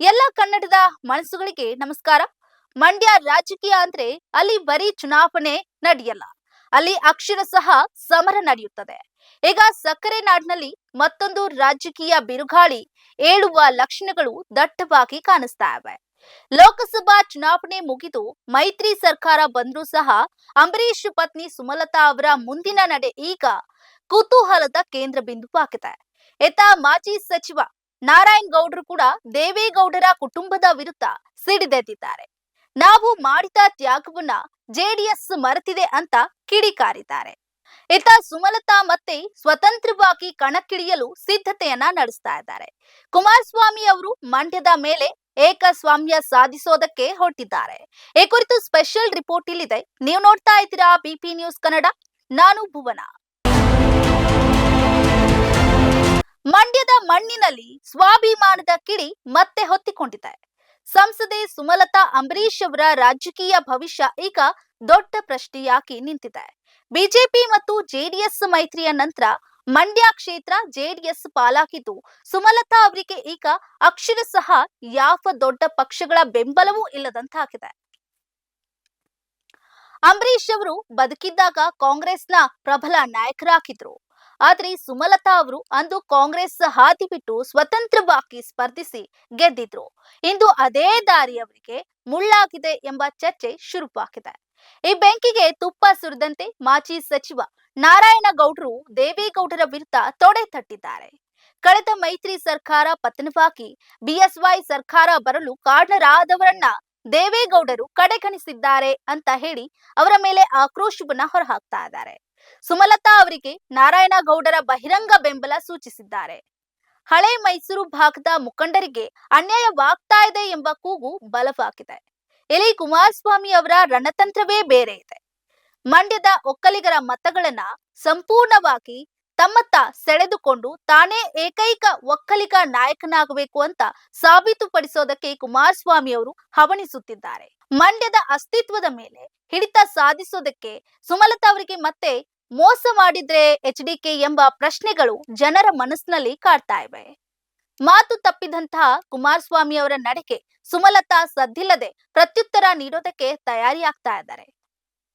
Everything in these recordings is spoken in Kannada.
ಎಲ್ಲ ಕನ್ನಡದ ಮನಸ್ಸುಗಳಿಗೆ ನಮಸ್ಕಾರ. ಮಂಡ್ಯ ರಾಜಕೀಯ ಅಂದ್ರೆ ಅಲ್ಲಿ ಬರೀ ಚುನಾವಣೆ ನಡೆಯಲ್ಲ. ಅಲ್ಲಿ ಅಕ್ಷರ ಸಹ ಸಮರ ನಡೆಯುತ್ತದೆ. ಈಗ ಸಕ್ಕರೆ ನಾಡಿನಲ್ಲಿ ಮತ್ತೊಂದು ರಾಜಕೀಯ ಬಿರುಗಾಳಿ ಏಳುವ ಲಕ್ಷಣಗಳು ದಟ್ಟವಾಗಿ ಕಾಣಿಸ್ತಾ ಇವೆ. ಲೋಕಸಭಾ ಚುನಾವಣೆ ಮುಗಿದು ಮೈತ್ರಿ ಸರ್ಕಾರ ಬಂದ್ರೂ ಸಹ ಅಂಬರೀಶ್ ಪತ್ನಿ ಸುಮಲತಾ ಅವರ ಮುಂದಿನ ನಡೆ ಈಗ ಕುತೂಹಲದ ಕೇಂದ್ರ ಬಿಂದುವಾಗಿದೆ ಇತ್ತ ಮಾಜಿ ಸಚಿವ ನಾರಾಯಣ್ ಗೌಡ್ರು ಕೂಡ ದೇವೇಗೌಡರ ಕುಟುಂಬದ ವಿರುದ್ಧ ಸಿಡಿದೆದ್ದಿದ್ದಾರೆ ನಾವು ಮಾಡಿದ ತ್ಯಾಗವನ್ನ ಜೆಡಿಎಸ್ ಮರೆತಿದೆ ಅಂತ ಕಿಡಿಕಾರಿದ್ದಾರೆ. ಇತ್ತ ಸುಮಲತಾ ಮತ್ತೆ ಸ್ವತಂತ್ರವಾಗಿ ಕಣಕ್ಕಿಳಿಯಲು ಸಿದ್ಧತೆಯನ್ನ ನಡೆಸ್ತಾ ಇದ್ದಾರೆ. ಕುಮಾರಸ್ವಾಮಿ ಅವರು ಮಂಡ್ಯದ ಮೇಲೆ ಏಕಸ್ವಾಮ್ಯ ಸಾಧಿಸೋದಕ್ಕೆ ಹೊರಟಿದ್ದಾರೆ. ಈ ಕುರಿತು ಸ್ಪೆಷಲ್ ರಿಪೋರ್ಟ್ ಇಲ್ಲಿದೆ. ನೀವು ನೋಡ್ತಾ ಇದ್ದೀರಾ ಬಿಪಿ ನ್ಯೂಸ್ ಕನ್ನಡ, ನಾನು ಭುವನ. ಮಂಡ್ಯದ ಮಣ್ಣಿನಲ್ಲಿ ಸ್ವಾಭಿಮಾನದ ಕಿಡಿ ಮತ್ತೆ ಹೊತ್ತಿಕೊಂಡಿದೆ ಸಂಸದೆ ಸುಮಲತಾ ಅಂಬರೀಶ್ ಅವರ ರಾಜಕೀಯ ಭವಿಷ್ಯ ಈಗ ದೊಡ್ಡ ಪ್ರಶ್ನೆಯಾಗಿ ನಿಂತಿದೆ. ಬಿಜೆಪಿ ಮತ್ತು ಜೆಡಿಎಸ್ ಮೈತ್ರಿಯ ನಂತರ ಮಂಡ್ಯ ಕ್ಷೇತ್ರ ಜೆಡಿಎಸ್ ಪಾಲಾಗಿದ್ದು, ಸುಮಲತಾ ಅವರಿಗೆ ಈಗ ಸಹ ಯಾವ ದೊಡ್ಡ ಪಕ್ಷಗಳ ಬೆಂಬಲವೂ ಇಲ್ಲದಂತಾಗಿದೆ. ಅಂಬರೀಶ್ ಅವರು ಬದುಕಿದ್ದಾಗ ಕಾಂಗ್ರೆಸ್ನ ಪ್ರಬಲ ನಾಯಕರಾಗಿದ್ರು. ಆದ್ರೆ ಸುಮಲತಾ ಅವರು ಅಂದು ಕಾಂಗ್ರೆಸ್ ಹಾದಿ ಬಿಟ್ಟು ಸ್ವತಂತ್ರವಾಗಿ ಸ್ಪರ್ಧಿಸಿ ಗೆದ್ದಿದ್ರು. ಇಂದು ಅದೇ ದಾರಿ ಅವರಿಗೆ ಮುಳ್ಳಾಗಿದೆ ಎಂಬ ಚರ್ಚೆ ಶುರುವಾಗಿದೆ ಈ ಬೆಂಕಿಗೆ ತುಪ್ಪ ಸುರಿದಂತೆ ಮಾಜಿ ಸಚಿವ ನಾರಾಯಣಗೌಡರು ದೇವೇಗೌಡರ ವಿರುದ್ಧ ತೊಡೆ ತಟ್ಟಿದ್ದಾರೆ. ಕಳೆದ ಮೈತ್ರಿ ಸರ್ಕಾರ ಪತನವಾಗಿ ಬಿಎಸ್ವೈ ಸರ್ಕಾರ ಬರಲು ಕಾರಣರಾದವರನ್ನ ದೇವೇಗೌಡರು ಕಡೆಗಣಿಸಿದ್ದಾರೆ ಅಂತ ಹೇಳಿ ಅವರ ಮೇಲೆ ಆಕ್ರೋಶವನ್ನ ಹೊರಹಾಕ್ತಾ ಇದ್ದಾರೆ. ಸುಮಲತಾ ಅವರಿಗೆ ನಾರಾಯಣಗೌಡರ ಬಹಿರಂಗ ಬೆಂಬಲ ಸೂಚಿಸಿದ್ದಾರೆ. ಹಳೆ ಮೈಸೂರು ಭಾಗದ ಮುಖಂಡರಿಗೆ ಅನ್ಯಾಯವಾಗ್ತಾ ಇದೆ ಎಂಬ ಕೂಗು ಬಲವಾಗಿದೆ. ಇಲ್ಲಿ ಕುಮಾರಸ್ವಾಮಿ ಅವರ ರಣತಂತ್ರವೇ ಬೇರೆ ಇದೆ. ಮಂಡ್ಯದ ಒಕ್ಕಲಿಗರ ಮತಗಳನ್ನ ಸಂಪೂರ್ಣವಾಗಿ ತಮ್ಮತ್ತ ಸೆಳೆದುಕೊಂಡು ತಾನೇ ಏಕೈಕ ಒಕ್ಕಲಿಗ ನಾಯಕನಾಗಬೇಕು ಅಂತ ಸಾಬೀತುಪಡಿಸೋದಕ್ಕೆ ಕುಮಾರಸ್ವಾಮಿ ಅವರು ಹವಣಿಸುತ್ತಿದ್ದಾರೆ. ಮಂಡ್ಯದ ಅಸ್ತಿತ್ವದ ಮೇಲೆ ಹಿಡಿತ ಸಾಧಿಸೋದಕ್ಕೆ ಸುಮಲತಾ ಅವರಿಗೆ ಮತ್ತೆ ಮೋಸ ಮಾಡಿದ್ರೆ ಎಚ್ ಕೆ ಎಂಬ ಪ್ರಶ್ನೆಗಳು ಜನರ ಮನಸ್ಸಿನಲ್ಲಿ ಕಾಡ್ತಾ ಇವೆ. ಮಾತು ತಪ್ಪಿದಂತಹ ಕುಮಾರಸ್ವಾಮಿ ಅವರ ನಡೆಗೆ ಸುಮಲತಾ ಸದ್ದಿಲ್ಲದೆ ಪ್ರತ್ಯುತ್ತರ ನೀಡೋದಕ್ಕೆ ತಯಾರಿಯಾಗ್ತಾ ಇದ್ದಾರೆ.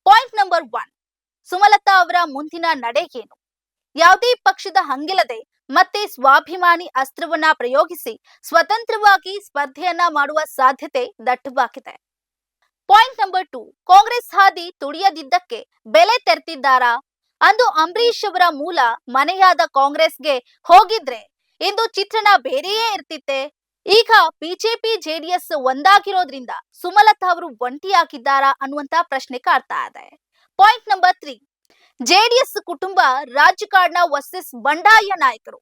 ಪಾಯಿಂಟ್ ನಂಬರ್ ಒನ್, ಸುಮಲತಾ ಅವರ ಮುಂದಿನ ನಡೆ ಏನು? ಯಾವುದೇ ಪಕ್ಷದ ಹಂಗಿಲ್ಲದೆ ಮತ್ತೆ ಸ್ವಾಭಿಮಾನಿ ಅಸ್ತ್ರವನ್ನ ಪ್ರಯೋಗಿಸಿ ಸ್ವತಂತ್ರವಾಗಿ ಸ್ಪರ್ಧೆಯನ್ನ ಮಾಡುವ ಸಾಧ್ಯತೆ ದಟ್ಟವಾಗಿದೆ. ಪಾಯಿಂಟ್ ನಂಬರ್ ಟೂ, ಕಾಂಗ್ರೆಸ್ ಹಾದಿ ತುಡಿಯದಿದ್ದಕ್ಕೆ ಬೆಲೆ ತೆರೆತಿದ್ದಾರಾ? ಅಂದು ಅಂಬರೀಶ್ ಅವರ ಮೂಲ ಮನೆಯಾದ ಕಾಂಗ್ರೆಸ್ಗೆ ಹೋಗಿದ್ರೆ ಇಂದು ಚಿತ್ರಣ ಬೇರೆಯೇ ಇರ್ತಿತ್ತೆ. ಈಗ ಬಿಜೆಪಿ, ಜೆಡಿಎಸ್ ಒಂದಾಗಿರೋದ್ರಿಂದ ಸುಮಲತಾ ಅವರು ಒಂಟಿಯಾಗಿದ್ದಾರಾ ಅನ್ನುವಂತ ಪ್ರಶ್ನೆ ಕಾಡ್ತಾ ಇದೆ. ಪಾಯಿಂಟ್ ನಂಬರ್ ತ್ರೀ, ಜೆಡಿಎಸ್ ಕುಟುಂಬ ರಾಜಕಾರಣ ವರ್ಸಸ್ ಬಂಡಾಯ ನಾಯಕರು.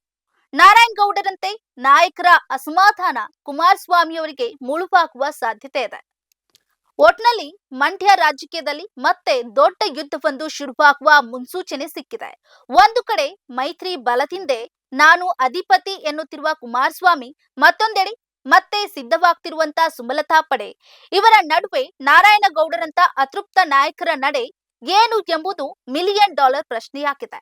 ನಾರಾಯಣ್ ಗೌಡರಂತೆ ನಾಯಕರ ಅಸಮಾಧಾನ ಕುಮಾರಸ್ವಾಮಿ ಅವರಿಗೆ ಸಾಧ್ಯತೆ ಇದೆ. ಒಟ್ನಲ್ಲಿ ಮಂಡ್ಯ ರಾಜಕೀಯದಲ್ಲಿ ಮತ್ತೆ ದೊಡ್ಡ ಯುದ್ಧವೊಂದು ಶುರುವಾಗುವ ಮುನ್ಸೂಚನೆ ಸಿಕ್ಕಿದೆ. ಒಂದು ಕಡೆ ಮೈತ್ರಿ ಬಲದಿಂದೆ ನಾನು ಅಧಿಪತಿ ಎನ್ನುತ್ತಿರುವ ಕುಮಾರಸ್ವಾಮಿ, ಮತ್ತೊಂದೆಡೆ ಮತ್ತೆ ಸಿದ್ಧವಾಗ್ತಿರುವಂತ ಸುಮಲತಾ ಪಡೆ. ಇವರ ನಡುವೆ ನಾರಾಯಣಗೌಡರಂತ ಅತೃಪ್ತ ನಾಯಕರ ನಡೆ ಏನು ಎಂಬುದು ಮಿಲಿಯನ್ ಡಾಲರ್ ಪ್ರಶ್ನೆಯಾಗಿದೆ.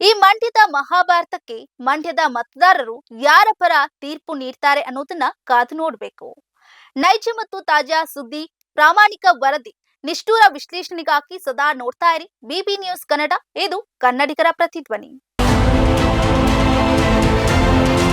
ಈ ಮಂಡ್ಯದ ಮಹಾಭಾರತಕ್ಕೆ ಮಂಡ್ಯದ ಮತದಾರರು ಯಾರ ಪರ ತೀರ್ಪು ನೀಡ್ತಾರೆ ಅನ್ನೋದನ್ನ ಕಾದು ನೋಡ್ಬೇಕು. ನೈಜ ಮತ್ತು ತಾಜಾ ಸುದ್ದಿ ಪ್ರಾಮಾಣಿಕ ವರದಿ ನಿಷ್ಠೂರ ವಿಶ್ಲೇಷಣೆಗಾಗಿ ಸದಾ ನೋಡ್ತಾ ಇರಿ. ಬಿಬಿ ನ್ಯೂಸ್ ಕನ್ನಡ ಇದು ಕನ್ನಡಿಗರ ಪ್ರತಿಧ್ವನಿ.